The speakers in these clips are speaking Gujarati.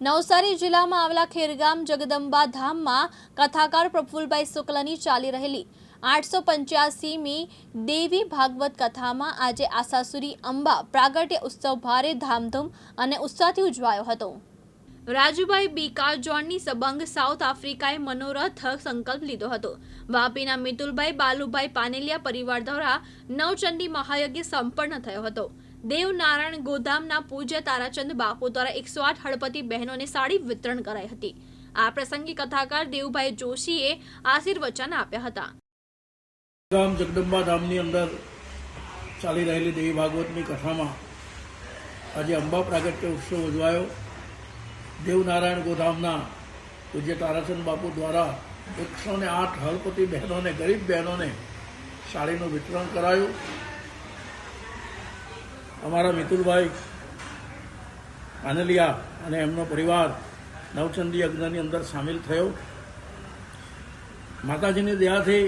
નવસારી જિલ્લામાં આવેલા ખેરગામ જગદંબા ધામમાં કથાકાર પ્રફુલભાઈ શુક્લની ચાલી રહેલી આઠસો પંચ્યાસીમી દેવી ભાગવત કથામાં આજે આશાસુરી અંબા પ્રાગટ્ય ઉત્સવ ભારે ધામધૂમ અને ઉત્સાહથી ઉજવાયો હતો. રાજુભાઈ બીકા જોનની સબંગ સાઉથ આફ્રિકાએ મનોરથ સંકલ્પ લીધો હતો. વાપીના મિતુલભાઈ બાલુભાઈ પાનેલિયા પરિવાર દ્વારા નવચંડી મહાયજ્ઞ સંપન્ન થયો હતો. દેવનારાયણ ગોધામના પૂજ્ય તારાચંદ બાપુ દ્વારા એકસો આઠ હળપતિ બહેનોને સાડી વિતરણ કરાઈ હતી. આ પ્રસંગે કથાકાર દેવભાઈ જોશીએ આશીર્વચન આપ્યા હતા. ગામ જગદંબા ધામની અંદર ચાલી રહેલી દેવી ભાગવતની કથામાં આજે અંબા પ્રાગટ્ય ઉત્સવ ઉજવાયો. દેવનારાયણ ગોધામના પૂજ્ય તારાચંદ બાપુ દ્વારા એકસો ને આઠ હળપતિ બહેનોને, ગરીબ બહેનોને સાડીનું વિતરણ કરાયું. અમારા મિતુલભાઈ આનલિયા અને એમનો પરિવાર નવચંદી યજ્ઞની અંદર સામેલ થયો. માતાજીની દયાથી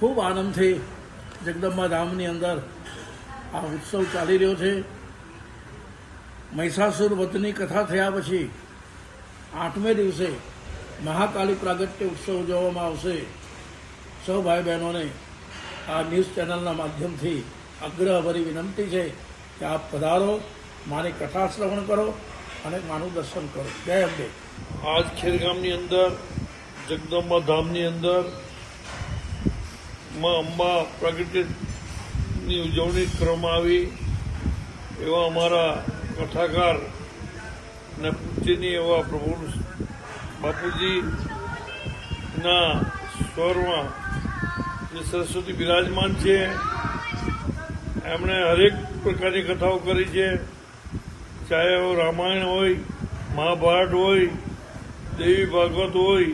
ખૂબ આનંદથી જગદંબા ધામની અંદર આ ઉત્સવ ચાલી રહ્યો છે. મહિષાસુર વધની કથા થયા પછી આઠમે દિવસે મહાકાલી પ્રાગટ્ય ઉત્સવ ઉજવવામાં આવશે. સૌ ભાઈ બહેનોને આ ન્યૂઝ ચેનલના માધ્યમથી આગ્રહભરી વિનંતી છે. કે આપ પધારો, મારી કથા શ્રવણ કરો અને માનું દર્શન કરો. જય અંબે આજ ખેરગામની અંદર, જગદંબા ધામની અંદર, માં અંબા પ્રગટની ઉજવણી કરવામાં આવી. એવા અમારા કથાકાર અને પૂજ્યની એવા પ્રભુ બાપુજીના સ્વરમાં જે સરસ્વતી બિરાજમાન છે એમણે હરેક પ્રકારની કથાઓ કરી છે. ચાહે રામાયણ હોય, મહાભારત હોય, દેવી ભાગવત હોય,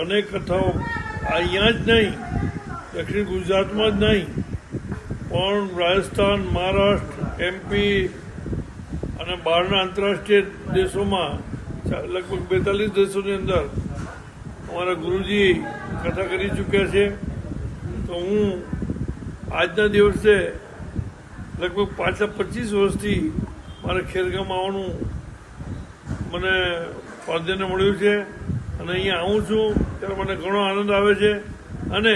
અનેક કથાઓ. અહીંયા જ નહીં, દક્ષિણ ગુજરાતમાં જ નહીં, પણ રાજસ્થાન, મહારાષ્ટ્ર એમપી અને બહારના આંતરરાષ્ટ્રીય દેશોમાં લગભગ બેતાલીસ દેશોની અંદર અમારા ગુરુજી કથા કરી ચૂક્યા છે. તો હું આજના દિવસે લગભગ પાછા પચીસ વર્ષથી મારે ખેરગામ આવવાનું મને પાધ્યને મળ્યું છે અને અહીંયા આવું છું, ત્યારે મને ઘણો આનંદ આવે છે. અને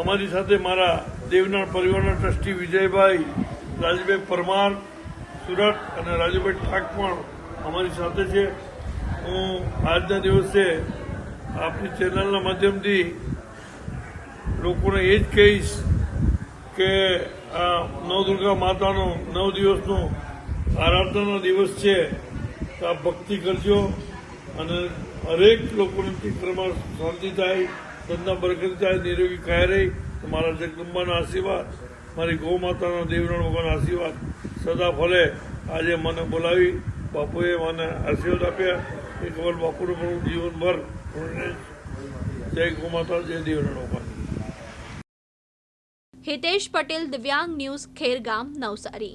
અમારી સાથે મારા દેવનાર પરિવારના ટ્રસ્ટી વિજયભાઈ, રાજભાઈ પરમાર, સુરત અને રાજુભાઈ ઠાક પણ અમારી સાથે છે. હું આજના દિવસે આપની ચેનલના માધ્યમથી લોકોને એ જ કહીશ કે આ નવદુર્ગા માતાનો નવ દિવસનો આરાધનાનો દિવસ છે. તો આ ભક્તિ કરજો અને હરેક લોકોની ચિત્રમાં શાંતિ થાય ધંધા બરકત થાય, નિરોગી ખાય રહી મારા જગદંબાના આશીર્વાદ, મારી ગૌ માતાના દેવરણ ભગવાનના આશીર્વાદ સદા ફલે. આજે મને બોલાવી બાપુએ મને આશીર્વાદ આપ્યા. એ કમલ બાપુનું પણ જીવનભર જય ગૌ માતા, જય દેવરણ ભગવાન. હિતેશ પટેલ દિવ્યાંગ ન્યૂઝ ખેરગામ નવસારી.